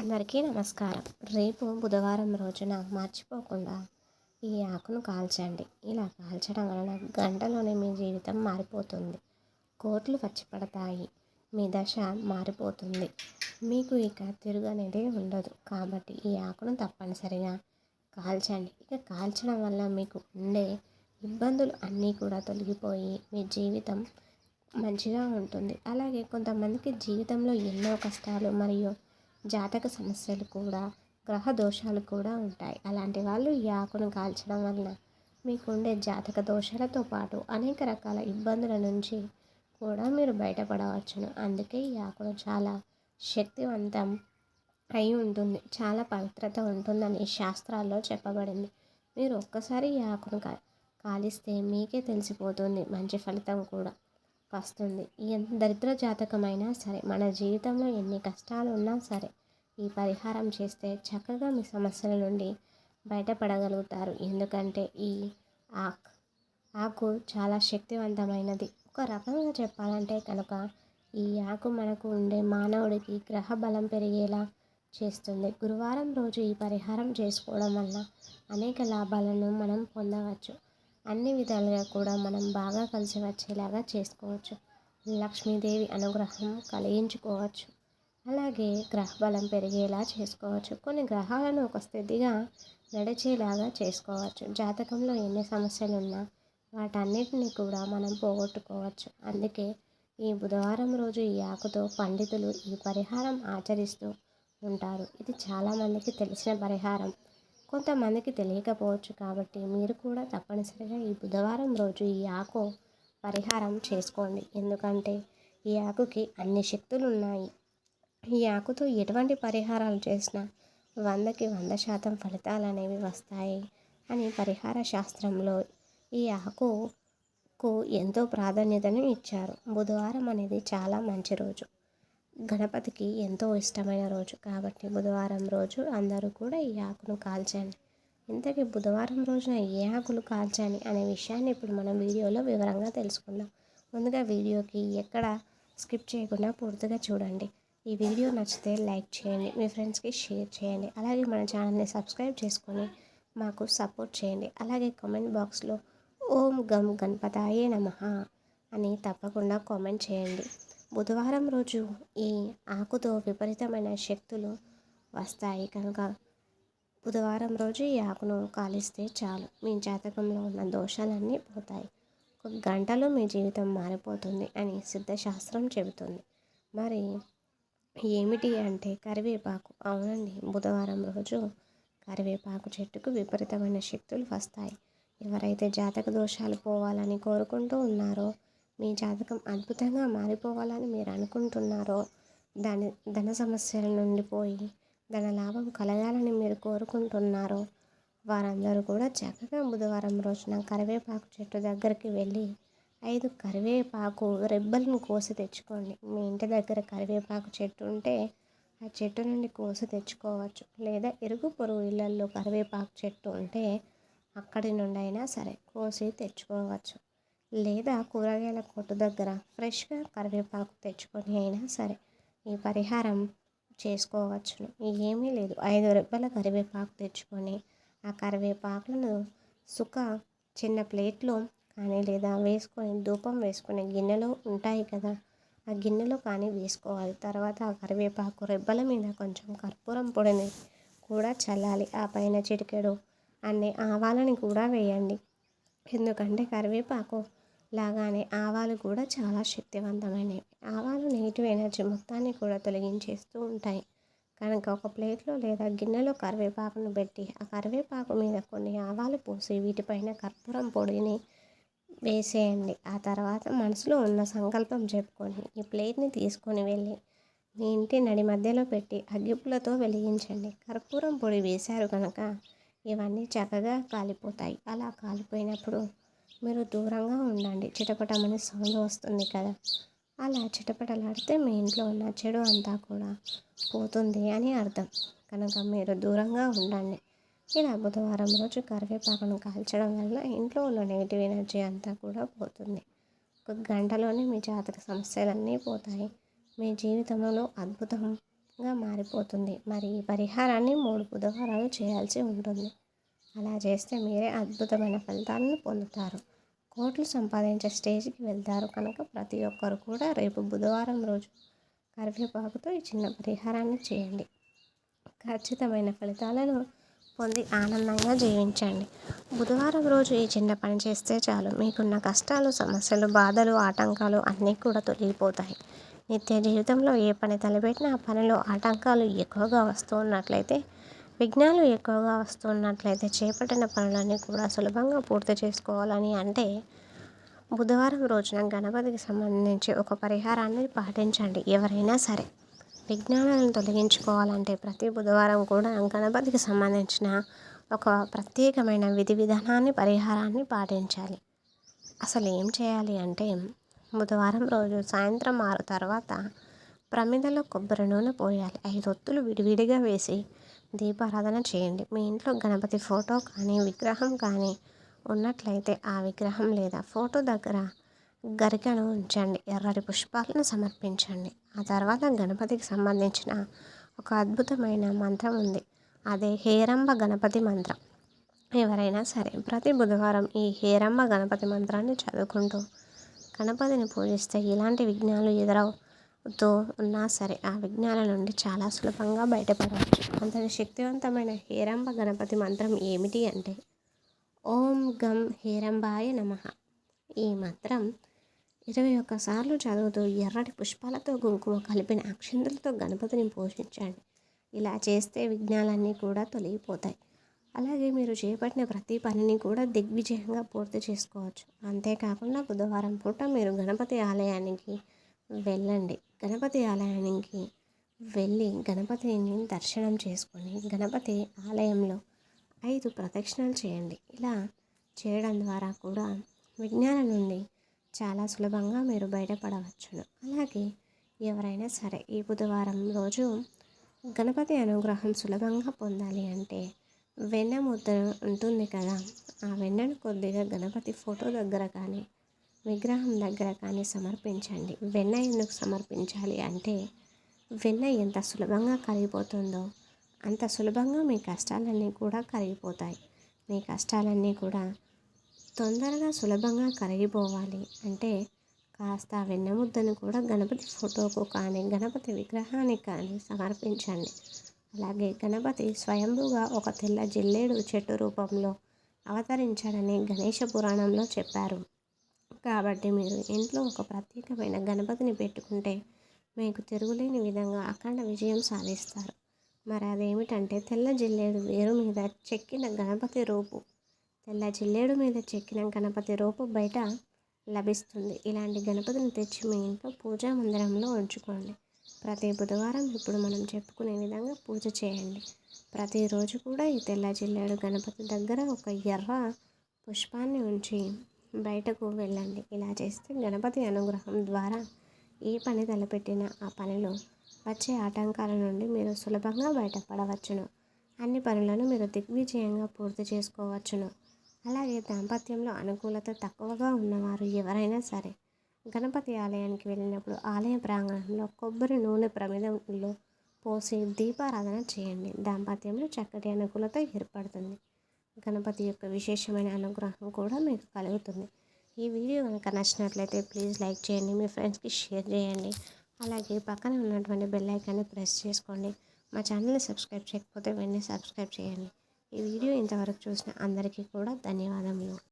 అందరికీ నమస్కారం. రేపు బుధవారం రోజున మర్చిపోకుండా ఈ ఆకును కాల్చండి. ఇలా కాల్చడం వలన గంటలోనే మీ జీవితం మారిపోతుంది. కోట్లు ఖర్చు పడతాయి మీ దశ మారిపోతుంది. మీకు ఇక తిరుగు అనేది ఉండదు. కాబట్టి ఈ ఆకును తప్పనిసరిగా కాల్చండి. ఇక కాల్చడం వల్ల మీకు ఉండే ఇబ్బందులు అన్నీ కూడా తొలగిపోయి మీ జీవితం మంచిగా ఉంటుంది. అలాగే కొంతమందికి జీవితంలో ఎన్నో కష్టాలు మరియు జాతక సమస్యలు కూడా గ్రహ దోషాలు కూడా ఉంటాయి. అలాంటి వాళ్ళు ఈ ఆకును కాల్చడం వలన మీకుండే జాతక దోషాలతో పాటు అనేక రకాల ఇబ్బందుల నుంచి కూడా మీరు బయటపడవచ్చును. అందుకే ఈ ఆకును చాలా శక్తివంతం అయి ఉంటుంది. చాలా పవిత్రత ఉంటుందని శాస్త్రాల్లో చెప్పబడింది. మీరు ఒక్కసారి ఈ ఆకును కాలిస్తే మీకే తెలిసిపోతుంది. మంచి ఫలితం కూడా. వస్తుంది. ఎంత దరిద్ర జాతకమైనా సరే మన జీవితంలో ఎన్ని కష్టాలు ఉన్నా సరే ఈ పరిహారం చేస్తే చక్కగా మీ సమస్యల నుండి బయటపడగలుగుతారు. ఎందుకంటే ఈ ఆక్ ఆకు చాలా శక్తివంతమైనది. ఒక రకంగా చెప్పాలంటే కనుక ఈ ఆకు మనకు ఉండే మానవుడికి గ్రహ బలం పెరిగేలా చేస్తుంది. గురువారం రోజు ఈ పరిహారం చేసుకోవడం వల్ల అనేక లాభాలను మనం పొందవచ్చు. అన్ని విధాలుగా కూడా మనం బాగా కలిసి వచ్చేలాగా చేసుకోవచ్చు. లక్ష్మీదేవి అనుగ్రహం కలిగించుకోవచ్చు. అలాగే గ్రహ బలం పెరిగేలా చేసుకోవచ్చు. కొన్ని గ్రహాలను ఒక స్థితిగా నడిచేలాగా చేసుకోవచ్చు. జాతకంలో ఎన్ని సమస్యలు ఉన్నా వాటన్నిటిని కూడా మనం పోగొట్టుకోవచ్చు. అందుకే ఈ బుధవారం రోజు ఈ ఆకుతో పండితులు ఈ పరిహారం ఆచరిస్తూ ఉంటారు. ఇది చాలామందికి తెలిసిన పరిహారం. కొంతమందికి తెలియకపోవచ్చు కాబట్టి మీరు కూడా తప్పనిసరిగా ఈ బుధవారం రోజు ఈ ఆకు పరిహారం చేసుకోండి. ఎందుకంటే ఈ ఆకుకి అన్ని శక్తులు ఉన్నాయి ఈ ఆకుతో ఎటువంటి పరిహారాలు చేసినా వందకి వంద శాతం ఫలితాలు అనేవి వస్తాయి అని పరిహార శాస్త్రంలో ఈ ఆకుకు ఎంతో ప్రాధాన్యతను ఇచ్చారు. బుధవారం అనేది చాలా మంచి రోజు. గణపతికి ఎంతో ఇష్టమైన రోజు కాబట్టి బుధవారం రోజు అందరూ కూడా ఈ ఆకును కాల్చండి. ఇంతకీ బుధవారం రోజున ఏ ఆకులు కాల్చాలి అనే విషయాన్ని ఇప్పుడు మనం వీడియోలో వివరంగా తెలుసుకుందాం. ముందుగా వీడియోకి ఎక్కడ స్కిప్ చేయకుండా పూర్తిగా చూడండి. ఈ వీడియో నచ్చితే లైక్ చేయండి మీ ఫ్రెండ్స్కి షేర్ చేయండి అలాగే మన ఛానల్ని సబ్స్క్రైబ్ చేసుకొని మాకు సపోర్ట్ చేయండి. అలాగే కామెంట్ బాక్స్లో ఓం గమ్ గణపతాయే నమ అని తప్పకుండా కామెంట్ చేయండి. బుధవారం రోజు ఈ ఆకుతో విపరీతమైన శక్తులు వస్తాయి కనుక బుధవారం రోజు ఈ ఆకును కాలిస్తే చాలు. మీ జాతకంలో ఉన్న దోషాలన్నీ పోతాయి. ఒక గంటలో మీ జీవితం మారిపోతుంది అని సిద్ధశాస్త్రం చెబుతుంది. మరి ఏమిటి అంటే కరివేపాకు. అవునండి బుధవారం రోజు కరివేపాకు చెట్టుకు విపరీతమైన శక్తులు వస్తాయి. ఎవరైతే జాతక దోషాలు పోవాలని కోరుకుంటూ ఉన్నారో మీ జాతకం అద్భుతంగా మారిపోవాలని మీరు అనుకుంటున్నారో దాని ధన సమస్యల నుండి పోయి ధన లాభం కలగాలని మీరు కోరుకుంటున్నారో వారందరూ కూడా చక్కగా బుధవారం రోజున కరివేపాకు చెట్టు దగ్గరికి వెళ్ళి ఐదు కరివేపాకు రెబ్బలను కోసి తెచ్చుకోండి. మీ ఇంటి దగ్గర కరివేపాకు చెట్టు ఉంటే ఆ చెట్టు నుండి కోసి తెచ్చుకోవచ్చు. లేదా ఇరుగు పొరుగు ఇళ్ళల్లో కరివేపాకు చెట్టు ఉంటే అక్కడి నుండి అయినా సరే కోసి తెచ్చుకోవచ్చు. లేదా కూరగాయల కొట్టు దగ్గర ఫ్రెష్గా కరివేపాకు తెచ్చుకొని అయినా సరే ఈ పరిహారం చేసుకోవచ్చును. ఏమీ లేదు. ఐదు రెబ్బల కరివేపాకు తెచ్చుకొని ఆ కరివేపాకులను సుఖ చిన్న ప్లేట్లో కానీ లేదా వేసుకొని ధూపం వేసుకునే గిన్నెలో ఉంటాయి కదా ఆ గిన్నెలో కానీ వేసుకోవాలి. తర్వాత ఆ కరివేపాకు రెబ్బల మీద కొంచెం కర్పూరం పొడిని కూడా చల్లాలి. ఆ పైన చిటికెడు అన్ని ఆవాలని కూడా వేయండి. ఎందుకంటే కరివేపాకు లాగానే ఆవాలు కూడా చాలా శక్తివంతమైనవి. ఆవాలు నెగిటివ్ ఎనర్జీ మొత్తాన్ని కూడా తొలగించేస్తూ ఉంటాయి. కనుక ఒక ప్లేట్లో లేదా గిన్నెలో కరివేపాకును పెట్టి ఆ కరివేపాకు మీద కొన్ని ఆవాలు పోసి వీటిపైన కర్పూరం పొడిని వేసేయండి. ఆ తర్వాత మనసులో ఉన్న సంకల్పం చెప్పుకొని ఈ ప్లేట్ని తీసుకొని వెళ్ళి మీ ఇంటి నడి మధ్యలో పెట్టి అగ్గిపులతో వెలిగించండి. కర్పూరం పొడి వేశారు కనుక ఇవన్నీ చక్కగా కాలిపోతాయి. అలా కాలిపోయినప్పుడు మీరు దూరంగా ఉండండి. చిటపటమని సౌండ్ వస్తుంది కదా. అలా చిటపటలాడితే మీ ఇంట్లో ఉన్న చెడు అంతా కూడా పోతుంది అని అర్థం. కనుక మీరు దూరంగా ఉండండి. ఇలా బుధవారం రోజు కరివేపాకును కాల్చడం వల్ల ఇంట్లో ఉన్న నెగిటివ్ ఎనర్జీ అంతా కూడా పోతుంది. ఒక గంటలోనే మీ జాతక సమస్యలన్నీ పోతాయి. మీ జీవితంలో అద్భుతంగా మారిపోతుంది. మరి ఈ పరిహారాన్ని మూడు బుధవారాలు చేయాల్సి ఉంటుంది. అలా చేస్తే మీరే అద్భుతమైన ఫలితాలను పొందుతారు. కోట్లు సంపాదించే స్టేజ్కి వెళ్తారు కనుక ప్రతి ఒక్కరు కూడా రేపు బుధవారం రోజు కరివేపాకుతో ఈ చిన్న పరిహారాన్ని చేయండి. ఖచ్చితమైన ఫలితాలను పొంది ఆనందంగా జీవించండి. బుధవారం రోజు ఈ చిన్న పని చేస్తే చాలు. మీకున్న కష్టాలు సమస్యలు బాధలు ఆటంకాలు అన్నీ కూడా తొలగిపోతాయి. నిత్య జీవితంలో ఏ పని తలపెట్టినా ఆ పనిలో ఆటంకాలు ఎక్కువగా వస్తూ ఉన్నట్లయితే విఘ్నాలు ఎక్కువగా వస్తున్నట్లయితే చేపట్టిన పనులన్నీ కూడా సులభంగా పూర్తి చేసుకోవాలని అంటే బుధవారం రోజున గణపతికి సంబంధించి ఒక పరిహారాన్ని పాటించండి. ఎవరైనా సరే విజ్ఞానాలను తొలగించుకోవాలంటే ప్రతి బుధవారం కూడా గణపతికి సంబంధించిన ఒక ప్రత్యేకమైన విధి విధానాన్ని పరిహారాన్ని పాటించాలి. అసలు ఏం చేయాలి అంటే బుధవారం రోజు సాయంత్రం ఆరు తర్వాత ప్రమిదలో కొబ్బరి నూనె పోయాలి. ఐదు ఒత్తులు విడివిడిగా వేసి దీపారాధన చేయండి. మీ ఇంట్లో గణపతి ఫోటో కానీ విగ్రహం కానీ ఉన్నట్లయితే ఆ విగ్రహం లేదా ఫోటో దగ్గర గరికను ఉంచండి. ఎర్రటి పుష్పాలను సమర్పించండి. ఆ తర్వాత గణపతికి సంబంధించిన ఒక అద్భుతమైన మంత్రం ఉంది. అదే హేరంబ గణపతి మంత్రం. ఎవరైనా సరే ప్రతి బుధవారం ఈ హేరంబ గణపతి మంత్రాన్ని చదువుకుంటూ గణపతిని పూజిస్తే ఇలాంటి విఘ్నాలు ఎదురవు. తో ఉన్నా సరే ఆ విఘ్నాల నుండి చాలా సులభంగా బయటపడవచ్చు. అంతటి శక్తివంతమైన హేరంబ గణపతి మంత్రం ఏమిటి అంటే ఓం గం హేరంబాయ నమ. ఈ మంత్రం ఇరవై ఒక్కసార్లు చదువుతూ ఎర్రటి పుష్పాలతో కుంకుమ కలిపిన అక్షంతలతో గణపతిని పోషించండి. ఇలా చేస్తే విఘ్నాలన్నీ కూడా తొలగిపోతాయి. అలాగే మీరు చేపట్టిన ప్రతి పనిని కూడా దిగ్విజయంగా పూర్తి చేసుకోవచ్చు. అంతేకాకుండా బుధవారం పూట మీరు గణపతి ఆలయానికి వెళ్ళండి. గణపతి ఆలయానికి వెళ్ళి గణపతిని దర్శనం చేసుకొని గణపతి ఆలయంలో ఐదు ప్రదక్షిణలు చేయండి. ఇలా చేయడం ద్వారా కూడా విజ్ఞానం నుండి చాలా సులభంగా మీరు బయటపడవచ్చును. అలాగే ఎవరైనా సరే ఈ బుధవారం రోజు గణపతి అనుగ్రహం సులభంగా పొందాలి అంటే వెన్న ముద్ద ఉంటుంది కదా ఆ వెన్నను కొద్దిగా గణపతి ఫోటో దగ్గర కానీ విగ్రహం దగ్గర కానీ సమర్పించండి. వెన్న ఎందుకు సమర్పించాలి అంటే వెన్న ఎంత సులభంగా కరిగిపోతుందో అంత సులభంగా మీ కష్టాలన్నీ కూడా కరిగిపోతాయి. మీ కష్టాలన్నీ కూడా తొందరగా సులభంగా కరిగిపోవాలి. అంటే కాస్త వెన్న ముద్దను కూడా గణపతి ఫోటోకు కానీ గణపతి విగ్రహానికి కానీ సమర్పించండి. అలాగే గణపతి స్వయంభూగా ఒక తెల్ల జిల్లేడు చెట్టు రూపంలో అవతరించాడని గణేష పురాణంలో చెప్పారు. కాబట్టి మీరు ఇంట్లో ఒక ప్రత్యేకమైన గణపతిని పెట్టుకుంటే మీకు తిరుగులేని విధంగా అఖండ విజయం సాధిస్తారు. మరి అదేమిటంటే తెల్ల జిల్లేడు వేరు మీద చెక్కిన గణపతి రూపు తెల్ల జిల్లేడు మీద చెక్కిన గణపతి రూపు బయట లభిస్తుంది. ఇలాంటి గణపతిని తెచ్చి మీ ఇంట్లో పూజా మందిరంలో ఉంచుకోండి. ప్రతి బుధవారం ఇప్పుడు మనం చెప్పుకునే విధంగా పూజ చేయండి. ప్రతిరోజు కూడా ఈ తెల్ల జిల్లేడు గణపతి దగ్గర ఒక ఎర్ర పుష్పాన్ని ఉంచి బయటకు వెళ్ళండి. ఇలా చేస్తే గణపతి అనుగ్రహం ద్వారా ఏ పని తలపెట్టినా ఆ పనిలో వచ్చే ఆటంకాల నుండి మీరు సులభంగా బయటపడవచ్చును. అన్ని పనులను మీరు దిగ్విజయంగా పూర్తి చేసుకోవచ్చును. అలాగే దాంపత్యంలో అనుకూలత తక్కువగా ఉన్నవారు ఎవరైనా సరే గణపతి ఆలయానికి వెళ్ళినప్పుడు ఆలయ ప్రాంగణంలో కొబ్బరి నూనె ప్రమిదంలో పోసి దీపారాధన చేయండి. దాంపత్యంలో చక్కటి అనుకూలత ఏర్పడుతుంది. గణపతి యొక్క విశేషమైన అనుగ్రహం కూడా మీకు కలుగుతుంది. ఈ వీడియో కనుక నచ్చినట్లయితే ప్లీజ్ లైక్ చేయండి మీ ఫ్రెండ్స్కి షేర్ చేయండి. అలాగే పక్కన ఉన్నటువంటి బెల్ ఐకాన్ని ప్రెస్ చేసుకోండి. మా ఛానల్ని సబ్స్క్రైబ్ చేయకపోతే వెంటనే సబ్స్క్రైబ్ చేయండి. ఈ వీడియో ఇంతవరకు చూసిన అందరికీ కూడా ధన్యవాదములు.